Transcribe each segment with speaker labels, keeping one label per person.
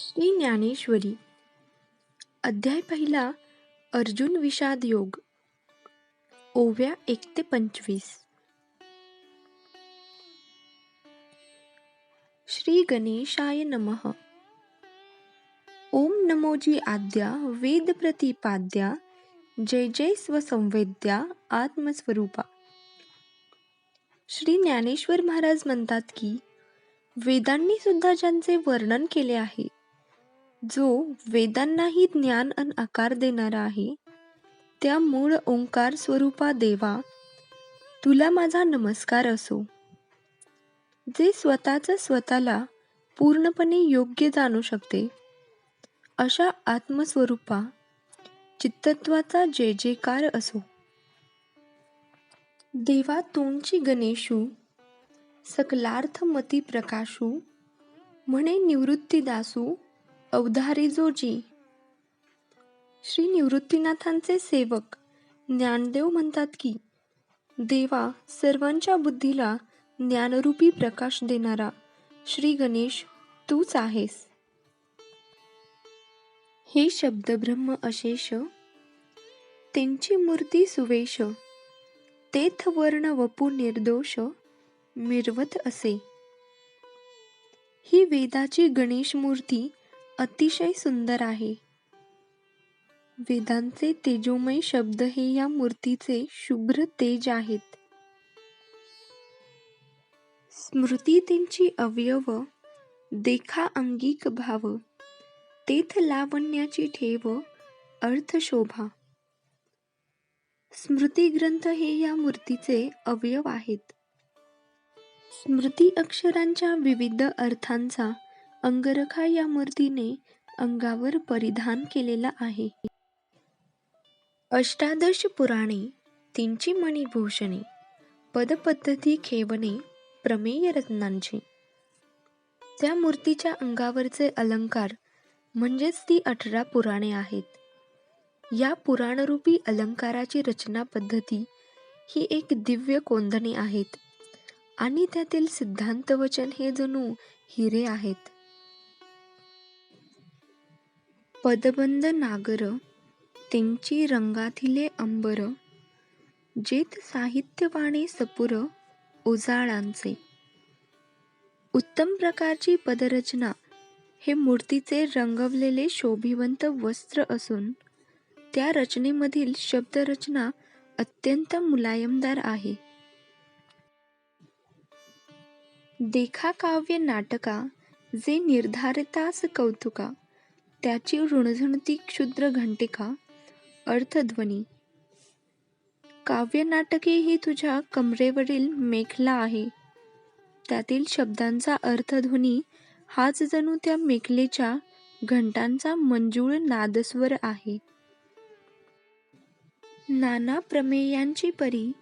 Speaker 1: श्री ज्ञानेश्वरी. अध्याय पहिला अर्जुन विषाद योग. ओव्या एक ते पंचवीस. श्री गणेशाय नमः. ओम नमोजी आद्या वेद प्रतिपाद्या जय जय स्वसंवेद्या आत्मस्वरूपा. श्री ज्ञानेश्वर महाराज म्हणतात की वेदांनी सुद्धा ज्यांचे वर्णन केले आहे जो वेदांनाही ज्ञान अन आकार देणारा आहे त्या मूळ ओंकार स्वरूपा देवा तुला माझा नमस्कार असो. जे स्वतःच स्वतःला पूर्णपणे योग्य जाणू शकते अशा आत्मस्वरूपा चित्तत्वाचा जय जयकार असो. देवा तोंडची गणेशू सकलार्थमती प्रकाशू म्हणे निवृत्तीदासू अवधारी जोजी. श्री निवृत्तीनाथांचे सेवक ज्ञानदेव म्हणतात की देवा सर्वांच्या बुद्धीला ज्ञानरूपी प्रकाश देणारा श्री गणेश तूच आहेस. हे शब्द ब्रह्म अशेष त्यांची मूर्ती सुवेश तेथ वर्ण वपू निर्दोष मिरवत असे. ही वेदाची गणेश मूर्ती अतिशय सुंदर आहे. वेदांचे तेजोमय शब्द हे या मूर्तीचे शुभ्र तेज आहेत. स्मृती त्यांची अवयव देखा अंगिक भाव तेथ लावण्याची ठेव अर्थ शोभा. स्मृती ग्रंथ हे या मूर्तीचे अवयव आहेत. स्मृती अक्षरांच्या विविध अर्थांचा अंगरखा या मूर्तीने अंगावर परिधान केलेला आहे. अष्टादश पुराणे तीनची मणिभूषणे पदपद्धती खेवणे प्रमेय रत्नांची. त्या मूर्तीच्या अंगावरचे अलंकार म्हणजेच ती अठरा पुराणे आहेत. या पुराणरूपी अलंकाराची रचना पद्धती ही एक दिव्य कोंदणे आहेत आणि त्यातील सिद्धांत वचन हे जणू हिरे आहेत. पदबंद नागर त्यांची रंगाथिले अंबर जेथ साहित्यवाणे सपुर उजाळांचे. उत्तम प्रकारची पदरचना हे मूर्तीचे रंगवलेले शोभिवंत वस्त्र असून त्या रचनेमधील शब्दरचना अत्यंत मुलायमदार आहे. देखा काव्य नाटका जे निर्धारितास कौतुका त्याची ऋणझणती क्षुद्र घंटिका अर्थध्वनी. काव्यनाटके ही तुझ्या कमरेवरील मेखला आहे. त्यातील शब्दांचा अर्थध्वनी हाच जणू त्या मेखलेच्या घंटांचा मंजूळ नादस्वर आहे. नाना प्रमेयांची परी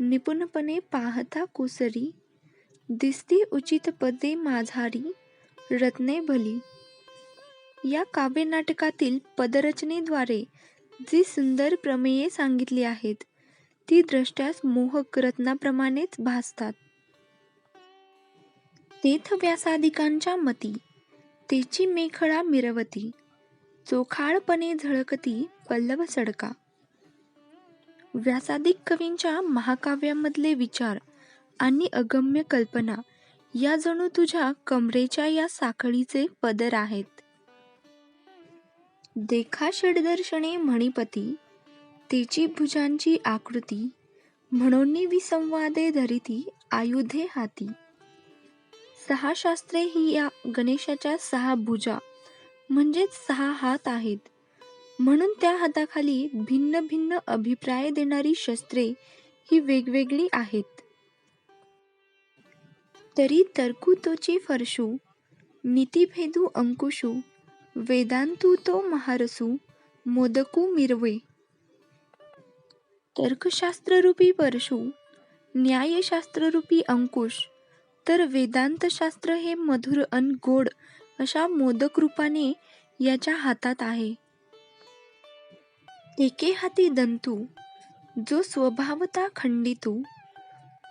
Speaker 1: निपुणपणे पाहता कुसरी दिसती उचित पदे माझारी रत्ने भली. या काव्य नाटकातील पदरचनेद्वारे जी सुंदर प्रमेये सांगितली आहेत ती द्रष्ट्यास मोहक रत्नाप्रमाणेच भासतात. तेथ व्यासादिकांच्या मती तेची मेखळा मिरवती चोखाळपणे झळकती पल्लव सडका. व्यासादिक कवींच्या महाकाव्यामधले विचार आणि अगम्य कल्पना या जणू तुझ्या कमरेच्या या साखळीचे पदर आहेत. देखा षडदर्शने मणिपती तेची भुजांची आकृती म्हणून विसंवादे धरिती आयुधे हाती. सहा शास्त्रे ही या गणेशाच्या सहा भुजा म्हणजेच सहा हात आहेत. म्हणून त्या हाताखाली भिन्न भिन्न अभिप्राय देणारी शस्त्रे ही वेगवेगळी आहेत. तरी तरकुतोची फरशू नीतीभेदू अंकुशू वेदांतू तो महारसू मोदकू मिरवे. तर्कशास्त्ररूपी परशु न्यायशास्त्ररूपी अंकुश तर वेदांतशास्त्र हे मधुर अन गोड अशा मोदक रूपाने याच्या हातात आहे. एके हाती दंतू जो स्वभावता खंडितू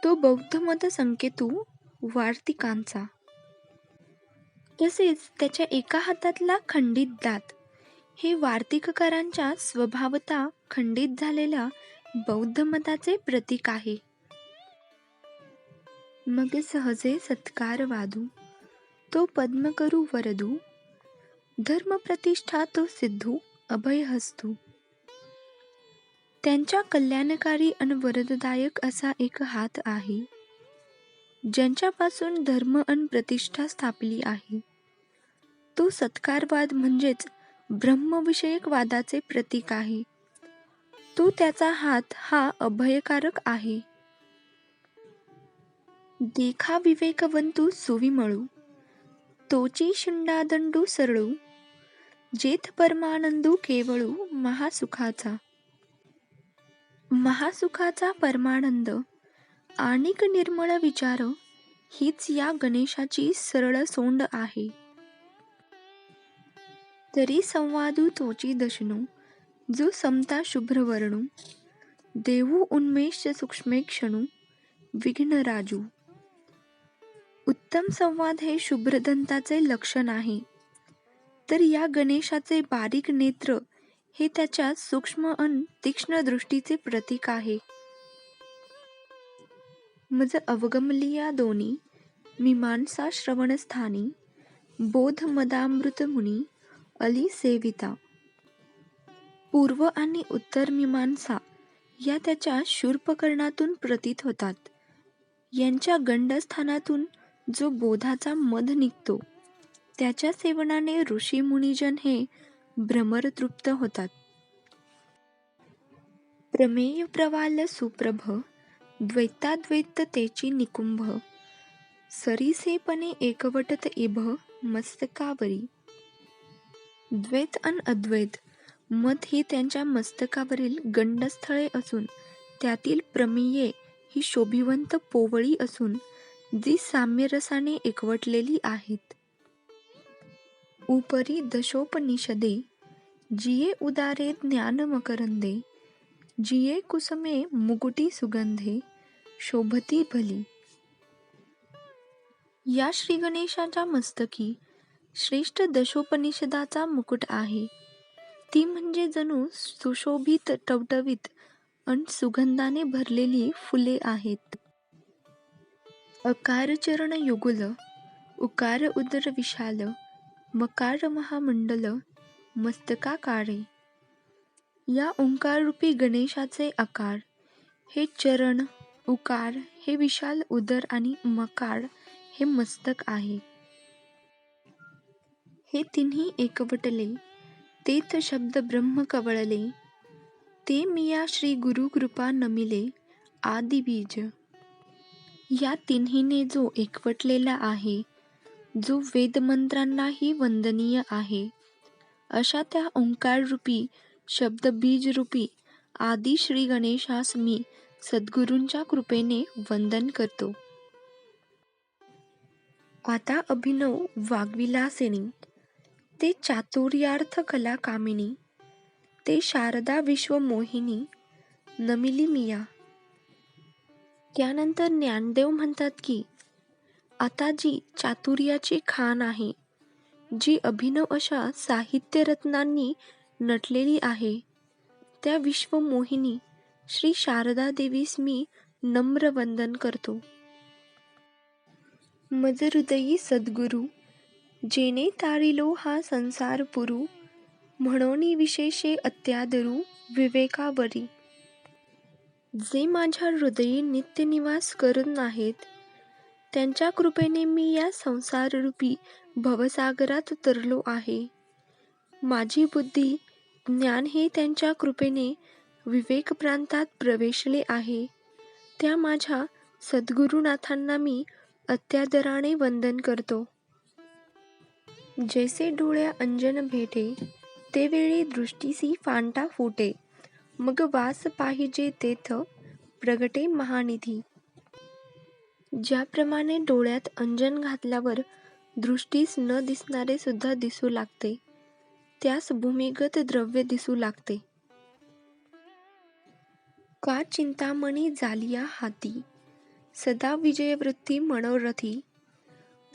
Speaker 1: तो बौद्ध मत संकेतू वार्तिकांचा. तसेच त्याच्या एका हातातला खंडित दात. हे वार्तिककारांच्या स्वभावता खंडित झालेल्या बौद्ध मताचे प्रतीक आहे. मग सहजे सत्कार वादू. तो पद्म करू वरदू. धर्म प्रतिष्ठा तो सिद्धू अभय हस्तू त्यांच्या कल्याणकारी आणि वरददायक असा एक हात आहे ज्यांच्यापासून धर्म आणि प्रतिष्ठा स्थापली आहे. तो सत्कारवाद म्हणजेच ब्रह्मविषयक वादाचे प्रतीक आहे. तो त्याचा हात हा अभयकारक आहे. देखा विवेकवंतू सुविमळू तोची शिंडादंडू सरळू जेथ परमानंदू केवळू महासुखाचा. महासुखाचा परमानंद आणिक निर्मळ विचार हीच या गणेशाची सरळ सोंड आहे. तरी संवादू तोची दशनू जो समता शुभ्रवर्णू देवू देऊ उन्मेष सूक्ष्मेक्षणू विघ्न राजू. उत्तम संवाद हे शुभ्रदंताचे लक्षण आहे. तर या गणेशाचे बारीक नेत्र हे त्याच्या सूक्ष्म अन तीक्ष्ण दृष्टीचे प्रतीक आहे. मज अवगमलिया दोन्ही मीमांसा श्रवणस्थानी बोध मदामृत मुनी अली सेविता पूर्व आणि उत्तर मीमांसा या त्याच्या शूर्पकरणातून प्रतीत होतात. यांच्या गंडस्थानातून जो बोधाचा मध निघतो त्याच्या सेवनाने ऋषी मुनिजन हे भ्रमरतृप्त होतात. प्रमेय प्रवाल सुप्रभ द्वैताद्वैततेची निकुंभ सरीसेपणे एकवटत इभ मस्तकावरी. द्वैत अन अद्वैत. मत ही त्यांच्या मस्तकावरील गंडस्थळे असून त्यातील प्रमेये ही शोभिवंत पोवळी असून जी साम्यरसाने एकवटलेली आहेत. उपरी दशोपनिषदे जिये उदारे ज्ञान मकरंदे जिये कुसुमे मुकुटी सुगंधे शोभती भली. या श्री गणेशाच्या मस्तकी श्रेष्ठ दशोपनिषदाचा मुकुट आहे. ती म्हणजे जणू सुशोभित टवटवीत अन सुगंधाने भरलेली फुले आहेत. अकार चरण युगुल उकार उदर विशाल मकार महामंडल मस्तका काळे या ओंकाररूपी गणेशाचे आकार हे चरण उकार हे विशाल उदर आणि मकार हे मस्तक आहे. हे तिन्ही एकवटले. तेथ शब्द ब्रह्म कवळले. ते मिया श्री गुरु कृपा नमिले आदि बीज. या तिन्हीने जो एकवटलेला आहे जो वेदमंत्रांनाही वंदनीय आहे अशा त्या ओंकाररूपी शब्दबीजरूपी आदि श्री गणेशास मी सद्गुरूंच्या कृपेने वंदन करतो. आता अभिनव वाग्विलासिनी ते चातुर्यार्थ कला कामिनी ते शारदा विश्वमोहिनी नमिली मिया. त्यानंतर ज्ञानदेव म्हणतात की आता जी चातुर्याची खान आहे जी अभिनव अशा साहित्यरत्नांनी नटलेली आहे त्या विश्वमोहिनी श्री शारदा देवीस मी नम्र वंदन करतो. मज हृदयी सद्गुरू जेने तारिलो हा संसार पुरू म्हणून विशेषे अत्यादरू विवेकावरी. जे माझ्या हृदयी नित्यनिवास करून आहेत त्यांच्या कृपेने मी या संसाररूपी भवसागरात तरलो आहे. माझी बुद्धी ज्ञान हे त्यांच्या कृपेने विवेक प्रांतात प्रवेशले आहे. त्या माझ्या सद्गुरुनाथांना मी अत्यादराने वंदन करतो. जैसे डोळ्या अंजन भेटे ते वेळी दृष्टीसी फांटा फुटे. मग वास पाहिजे तेथ प्रगटे महानिधी. ज्याप्रमाणे डोळ्यात अंजन घातल्यावर दृष्टीस न दिसणारे सुद्धा दिसू लागते. त्यास भूमिगत द्रव्य दिसू लागते. का चिंतामणी जालिया हाती? सदा विजयवृत्ती मनोरथी.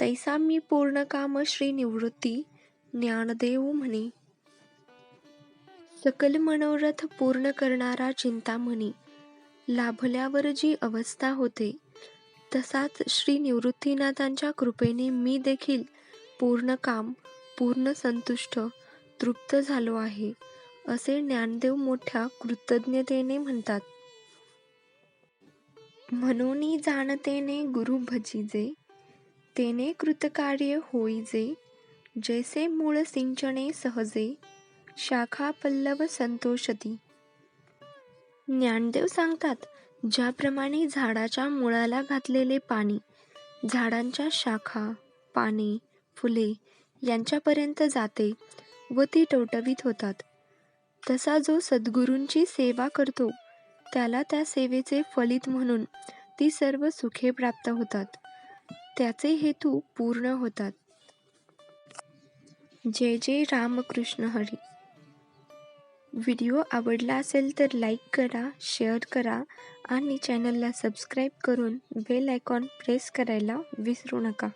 Speaker 1: तैसा मी पूर्ण काम श्री निवृत्ती ज्ञानदेव म्हणे. सकल मनोरथ पूर्ण करणारा चिंतामणी लाभल्यावर जी अवस्था होते तसाच श्री निवृत्तीनाथांच्या कृपेने मी देखील पूर्ण काम पूर्ण संतुष्ट तृप्त झालो आहे असे ज्ञानदेव मोठ्या कृतज्ञतेने म्हणतात. म्हणून जाणतेने गुरु भजीजे तेने कृतकार्य होईजे जैसे मूळ सिंचने सहजे शाखा पल्लव संतोषती. ज्ञानदेव सांगतात ज्याप्रमाणे झाडाच्या मुळाला घातलेले पाणी झाडांच्या शाखा पाने फुले यांच्यापर्यंत जाते व ती टवटवीत होतात. तसा जो सद्गुरूंची सेवा करतो त्याला त्या सेवेचे फलित म्हणून ती सर्व सुखे प्राप्त होतात. त्याचे हेतू पूर्ण होतात. जय जय रामकृष्ण हरी. व्हिडिओ आवडला असेल तर लाईक करा शेअर करा आणि चॅनलला सबस्क्राईब करून बेल आयकॉन प्रेस करायला विसरू नका.